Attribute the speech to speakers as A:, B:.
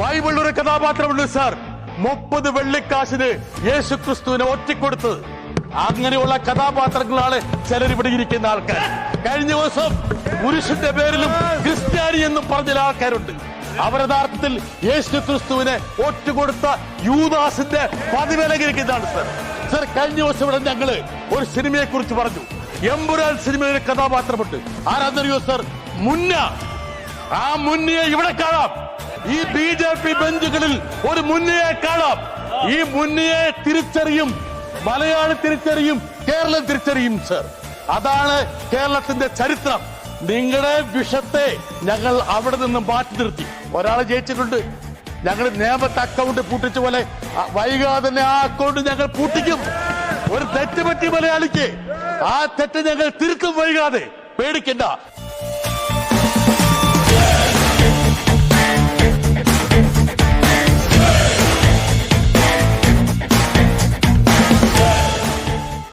A: ബൈബിളിൽ ഒരു കഥാപാത്രമുണ്ട് സാർ. മുപ്പത് വെള്ളിക്കാശിന് യേശു ക്രിസ്തുവിനെ ഒറ്റിക്കൊടുത്തത് അങ്ങനെയുള്ള കഥാപാത്രങ്ങളാണ് ചിലർ ഇവിടെ ഇരിക്കുന്ന ആൾക്കാർ. കഴിഞ്ഞ ദിവസം പുരുഷന്റെ പേരിലും ക്രിസ്ത്യാനി എന്നും പറഞ്ഞ ആൾക്കാരുണ്ട്. അവർ യഥാർത്ഥത്തിൽ യേശു ക്രിസ്തുവിനെ ഒറ്റുകൊടുത്ത യൂദാസിന്റെ പതിവിലകരിക്കുന്നതാണ് സർ. സർ കഴിഞ്ഞ ദിവസം ഇവിടെ ഞങ്ങൾ ഒരു സിനിമയെ കുറിച്ച് പറഞ്ഞു. എമ്പുരാൻ സിനിമയുടെ ഒരു കഥാപാത്രമുണ്ട്. ആരാധനയോ സർ? മുന്ന. ആ മുന്നയെ ഇവിടെ കാണാം. ഈ ബി ജെ പി ബെഞ്ചുകളിൽ ഒരു മുന്നയെ കാണാം. ഈ മുന്നയെ തിരിച്ചറിയും മലയാളി തിരിച്ചറിയും കേരളം തിരിച്ചറിയും സർ അതാണ് കേരളത്തിന്റെ ചരിത്രം. നിങ്ങളുടെ വിഷത്തെ ഞങ്ങൾ അവിടെ നിന്ന് മാറ്റി നിർത്തി. ഒരാളെ ജയിച്ചിട്ടുണ്ട്. ഞങ്ങൾ നിയമത്തെ അക്കൗണ്ട് പൂട്ടിച്ച പോലെ വൈകാതെ തന്നെ ആ അക്കൗണ്ട് ഞങ്ങൾ പൂട്ടിക്കും. ഒരു തെറ്റ് പറ്റി മലയാളിക്ക് ആ തെറ്റ് ഞങ്ങൾ തിരുത്തും വൈകാതെ. പേടിക്കണ്ട.